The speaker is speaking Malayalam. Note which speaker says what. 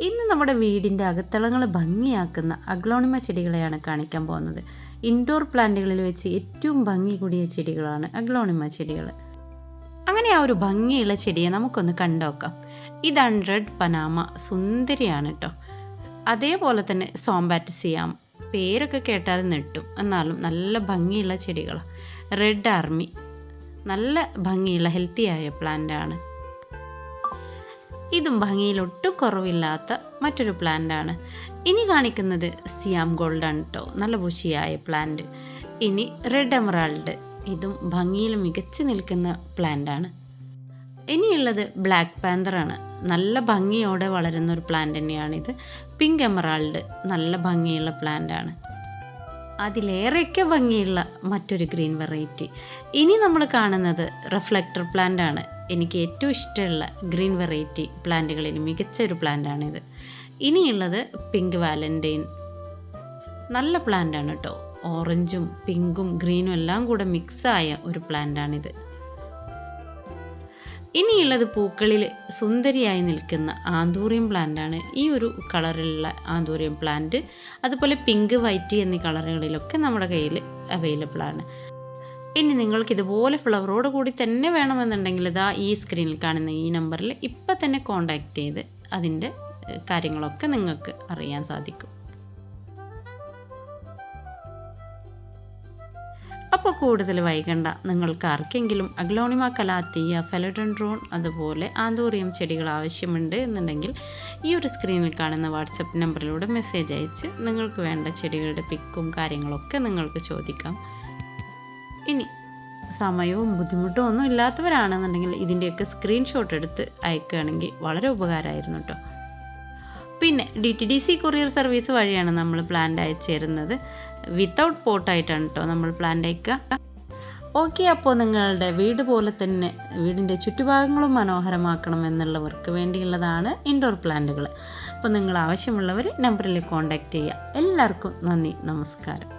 Speaker 1: ഇന്ന് നമ്മുടെ വീടിന്റെ അകത്തളങ്ങൾ ഭംഗിയാക്കുന്ന അഗ്ലോണിമ ചെടികളെയാണ് കാണിക്കാൻ പോകുന്നത്. ഇൻഡോർ പ്ലാന്റുകളിൽ വെച്ച് ഏറ്റവും ഭംഗി കൂടിയ ചെടികളാണ് അഗ്ലോണിമ ചെടികൾ. അങ്ങനെ ആ ഒരു ഭംഗിയുള്ള ചെടിയെ നമുക്കൊന്ന് കണ്ടോക്കാം. ഇതാണ് റെഡ് പനാമ സുന്ദരിയാണ് കേട്ടോ അതേപോലെ തന്നെ സോംബാറ്റ് ചെയ്യാം പേരൊക്കെ കേട്ടാൽ നെട്ടും എന്നാലും നല്ല ഭംഗിയുള്ള ചെടികളാണ്. റെഡ് ആർമി നല്ല ഭംഗിയുള്ള ഹെൽത്തിയായ പ്ലാന്റാണ്. ഇതും ഭംഗിയിൽ ഒട്ടും കുറവില്ലാത്ത മറ്റൊരു പ്ലാന്റാണ്. ഇനി കാണിക്കുന്നത് സിയാം ഗോൾഡാണ് കേട്ടോ നല്ല ബുഷിയായ പ്ലാന്റ്. ഇനി റെഡ് എമറാൾഡ്. ഇതും ഭംഗിയിൽ മികച്ചു നിൽക്കുന്ന പ്ലാന്റാണ്. ഇനിയുള്ളത് ബ്ലാക്ക് പാന്തറാണ്. നല്ല ഭംഗിയോടെ വളരുന്ന ഒരു പ്ലാന്റ് തന്നെയാണിത്. പിങ്ക് എമറാൾഡ് നല്ല ഭംഗിയുള്ള പ്ലാന്റാണ്. അതിലേറെയൊക്കെ ഭംഗിയുള്ള മറ്റൊരു ഗ്രീൻ വെറൈറ്റി. ഇനി നമ്മൾ കാണുന്നത് റിഫ്ലക്ടർ പ്ലാന്റ് ആണ് എനിക്ക് ഏറ്റവും ഇഷ്ടമുള്ള ഗ്രീൻ വെറൈറ്റി പ്ലാന്റുകളിൽ മികച്ച ഒരു പ്ലാന്റാണിത്. ഇനിയുള്ളത് പിങ്ക് വാലന്റൈൻ നല്ല പ്ലാന്റാണ് കേട്ടോ. ഓറഞ്ചും പിങ്കും ഗ്രീനും എല്ലാം കൂടെ മിക്സായ ഒരു പ്ലാന്റാണിത്. ഇനിയുള്ളത് പൂക്കളിൽ സുന്ദരിയായി നിൽക്കുന്ന ആന്തൂറിയം പ്ലാന്റാണ്. ഈ ഒരു കളറിലുള്ള ആന്തൂറിയം പ്ലാന്റ് അതുപോലെ പിങ്ക് വൈറ്റ് എന്നീ കളറുകളിലൊക്കെ നമ്മുടെ കയ്യിൽ അവൈലബിൾ ആണ് ഇനി നിങ്ങൾക്ക് ഇതുപോലെ ഫ്ലവറോട് കൂടി തന്നെ വേണമെന്നുണ്ടെങ്കിൽ ഇതാ ഈ സ്ക്രീനിൽ കാണുന്ന ഈ നമ്പറിൽ ഇപ്പം തന്നെ കോൺടാക്റ്റ് ചെയ്ത് അതിന്റെ കാര്യങ്ങളൊക്കെ നിങ്ങൾക്ക് അറിയാൻ സാധിക്കും. അപ്പോൾ കൂടുതൽ വൈകണ്ട. നിങ്ങൾക്ക് ആർക്കെങ്കിലും അഗ്ലോണിമ കലാത്തിയ ഫെലഡൻഡ്രോൺ അതുപോലെ ആന്തോറിയം ചെടികൾ ആവശ്യമുണ്ട് എന്നുണ്ടെങ്കിൽ ഈ ഒരു സ്ക്രീനിൽ കാണുന്ന വാട്സപ്പ് നമ്പറിലൂടെ മെസ്സേജ് അയച്ച് നിങ്ങൾക്ക് വേണ്ട ചെടികളുടെ പിക്കും കാര്യങ്ങളൊക്കെ നിങ്ങൾക്ക് ചോദിക്കാം. ഇനി സമയവും ബുദ്ധിമുട്ടും ഒന്നും ഇല്ലാത്തവരാണെന്നുണ്ടെങ്കിൽ ഇതിന്റെയൊക്കെ സ്ക്രീൻഷോട്ട് എടുത്ത് അയക്കുകയാണെങ്കിൽ വളരെ ഉപകാരമായിരുന്നു കേട്ടോ പിന്നെ D T D C courier service വഴിയാണ് നമ്മൾ പ്ലാന്റ് അയച്ചു തരുന്നത്. വിത്തൗട്ട് പോട്ടായിട്ടാണ് കേട്ടോ നമ്മൾ പ്ലാന്റ് അയക്കുക. ഓക്കെ അപ്പോൾ നിങ്ങളുടെ വീട് പോലെ തന്നെ വീടിന്റെ ചുറ്റുഭാഗങ്ങളും മനോഹരമാക്കണം എന്നുള്ളവർക്ക് വേണ്ടിയുള്ളതാണ് ഇൻഡോർ പ്ലാന്റുകൾ അപ്പോൾ നിങ്ങൾ ആവശ്യമുള്ളവർ നമ്പറിൽ കോൺടാക്റ്റ് ചെയ്യുക. എല്ലാവർക്കും നന്ദി നമസ്കാരം.